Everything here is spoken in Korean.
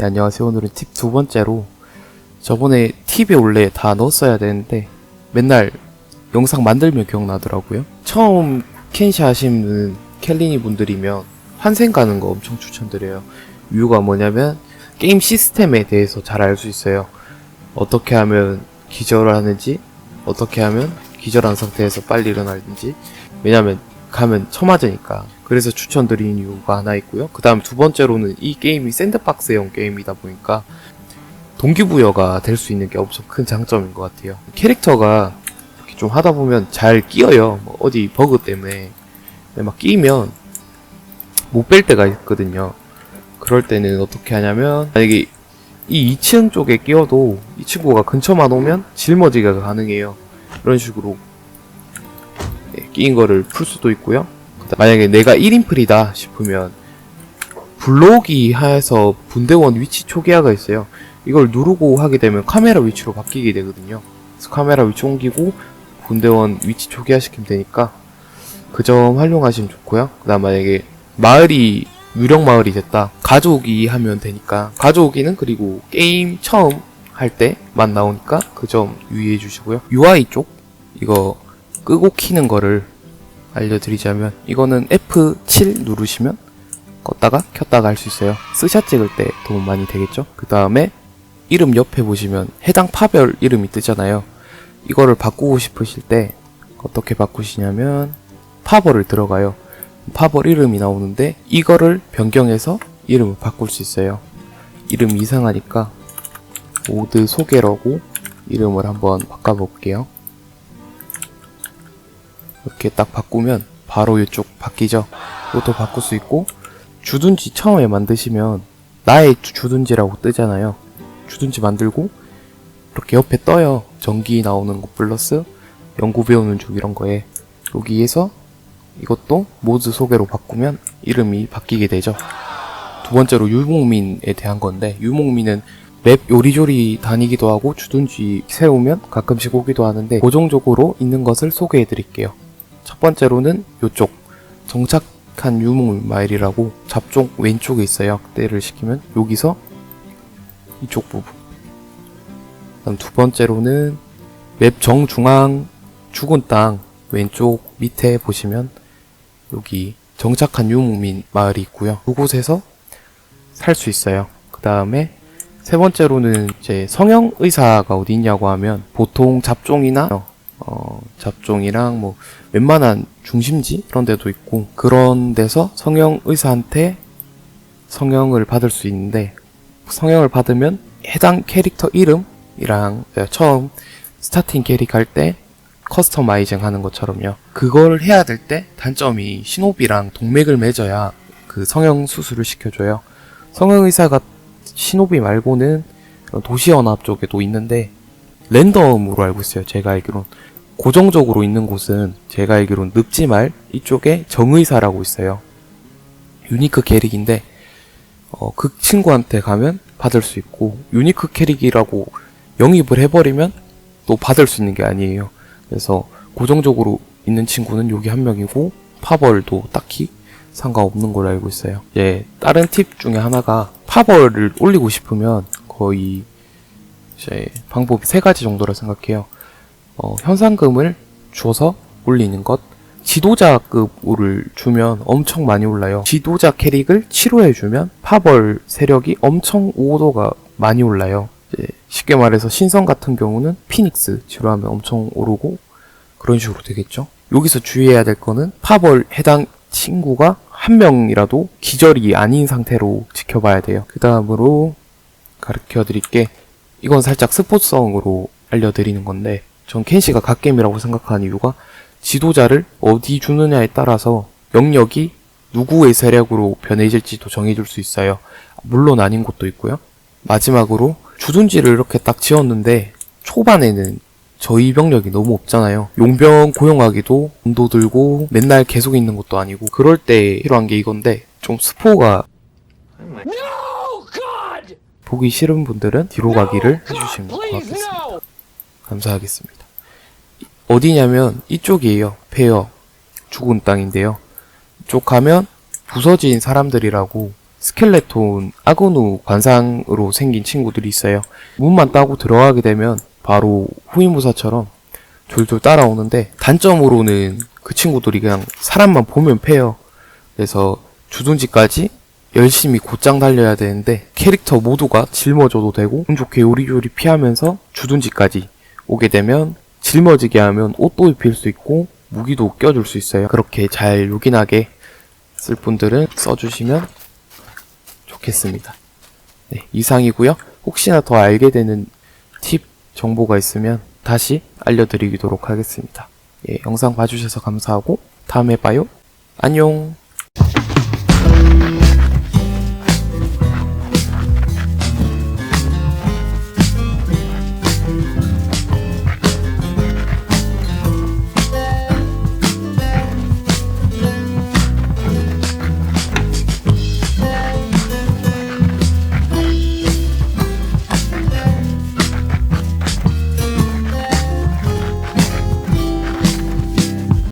네, 안녕하세요. 오늘은 팁 두 번째로 저번에 팁에 원래 다 넣었어야 되는데 맨날 영상 만들면 기억나더라고요. 처음 켄시 하시는 켈리니 분들이면 환생 가는 거 엄청 추천드려요. 이유가 뭐냐면 게임 시스템에 대해서 잘 알 수 있어요. 어떻게 하면 기절을 하는지, 어떻게 하면 기절한 상태에서 빨리 일어나는지. 왜냐면 가면 처맞으니까. 그래서 추천드리는 이유가 하나 있고요. 그 다음 두 번째로는 이 게임이 샌드박스형 게임이다 보니까 동기부여가 될 수 있는 게 엄청 큰 장점인 것 같아요. 캐릭터가 이렇게 좀 하다 보면 잘 끼어요. 뭐 어디 버그 때문에. 막 끼면 못 뺄 때가 있거든요. 그럴 때는 어떻게 하냐면 만약에 이 2층 쪽에 끼어도 이 친구가 근처만 오면 짊어지기가 가능해요. 이런 식으로 네, 끼인 거를 풀 수도 있고요. 만약에 내가 1인플이다 싶으면 블록이 해서 분대원 위치 초기화가 있어요. 이걸 누르고 하게 되면 카메라 위치로 바뀌게 되거든요. 그래서 카메라 위치 옮기고 분대원 위치 초기화 시키면 되니까 그 점 활용하시면 좋고요. 그 다음 만약에 마을이 유령 마을이 됐다. 가족이 하면 되니까 가족이는 그리고 게임 처음 할 때만 나오니까 그 점 유의해 주시고요. UI 쪽 이거 끄고 키는 거를 알려드리자면 이거는 F7 누르시면 껐다가 켰다가 할 수 있어요. 스샷 찍을 때 도움 많이 되겠죠? 그 다음에 이름 옆에 보시면 해당 파별 이름이 뜨잖아요. 이거를 바꾸고 싶으실 때 어떻게 바꾸시냐면 파벌을 들어가요. 파벌 이름이 나오는데 이거를 변경해서 이름을 바꿀 수 있어요. 이름 이상하니까 모드 소개라고 이름을 한번 바꿔볼게요. 이렇게 딱 바꾸면 바로 이쪽 바뀌죠. 이것도 바꿀 수 있고 주둔지 처음에 만드시면 나의 주- 주둔지라고 뜨잖아요. 주둔지 만들고 이렇게 옆에 떠요. 전기 나오는 거 플러스 연구 배우는 중 이런 거에 여기에서 이것도 모드 소개로 바꾸면 이름이 바뀌게 되죠. 두 번째로 유목민에 대한 건데 유목민은 맵 요리조리 다니기도 하고 주둔지 세우면 가끔씩 오기도 하는데 고정적으로 있는 것을 소개해 드릴게요. 첫 번째로는 요쪽 정착한 유목민 마일이라고 잡종 왼쪽에 있어요. 확대를 시키면 여기서 이쪽 부분. 그다음 두 번째로는 맵 정중앙 죽은 땅 왼쪽 밑에 보시면 여기 정착한 유목민 마을이 있고요. 그곳에서 살 수 있어요. 그 다음에 세 번째로는 이제 성형 의사가 어디 있냐고 하면 보통 잡종이나 어, 잡종이랑 뭐 웬만한 중심지 그런 데도 있고 그런 데서 성형 의사한테 성형을 받을 수 있는데 성형을 받으면 해당 캐릭터 이름이랑 처음 스타팅 캐릭 할 때 커스터마이징 하는 것처럼요. 그걸 해야 될 때 단점이 신호비랑 동맥을 맺어야 그 성형 수술을 시켜줘요. 성형 의사가 신호비 말고는 도시연합 쪽에도 있는데 랜덤으로 알고 있어요. 제가 알기론 고정적으로 있는 곳은 제가 알기론 늪지말 이쪽에 정의사라고 있어요. 유니크 캐릭인데 어, 그 친구한테 가면 받을 수 있고 유니크 캐릭이라고 영입을 해버리면 또 받을 수 있는 게 아니에요. 그래서 고정적으로 있는 친구는 여기 한 명이고 파벌도 딱히 상관없는 걸로 알고 있어요. 예, 다른 팁 중에 하나가 파벌을 올리고 싶으면 거의 방법이 세 가지 정도라 생각해요. 어, 현상금을 줘서 올리는 것, 지도자급을 주면 엄청 많이 올라요. 지도자 캐릭을 치료해주면 파벌 세력이 엄청 오도가 많이 올라요. 쉽게 말해서 신성 같은 경우는 피닉스 치료하면 엄청 오르고 그런 식으로 되겠죠. 여기서 주의해야 될 거는 파벌 해당 친구가 한 명이라도 기절이 아닌 상태로 지켜봐야 돼요. 그 다음으로 가르쳐 드릴게 이건 살짝 스포츠성으로 알려드리는 건데 전 켄시가 갓겜이라고 생각하는 이유가 지도자를 어디 주느냐에 따라서 영역이 누구의 세력으로 변해질지도 정해줄 수 있어요. 물론 아닌 곳도 있고요. 마지막으로 주둔지를 이렇게 딱 지었는데 초반에는 저희 병력이 너무 없잖아요. 용병 고용하기도 돈도 들고 맨날 계속 있는 것도 아니고 그럴 때 필요한 게 이건데 좀 스포가 보기 싫은 분들은 뒤로 가기를 해주시면 고맙겠습니다. 감사하겠습니다. 어디냐면 이쪽이에요. 페어 죽은 땅인데요. 이쪽 가면 부서진 사람들이라고 스켈레톤 아그누 관상으로 생긴 친구들이 있어요. 문만 따고 들어가게 되면 바로 후임무사처럼 졸졸 따라오는데 단점으로는 그 친구들이 그냥 사람만 보면 패요. 그래서 주둔지까지 열심히 곧장 달려야 되는데 캐릭터 모두가 짊어져도 되고 운 좋게 요리조리 피하면서 주둔지까지 오게 되면 짊어지게 하면 옷도 입힐 수 있고 무기도 껴줄 수 있어요. 그렇게 잘 요긴하게 쓸 분들은 써주시면 좋겠습니다. 네, 이상이고요. 혹시나 더 알게 되는 팁 정보가 있으면 다시 알려드리도록 하겠습니다. 예, 영상 봐주셔서 감사하고 다음에 봐요. 안녕.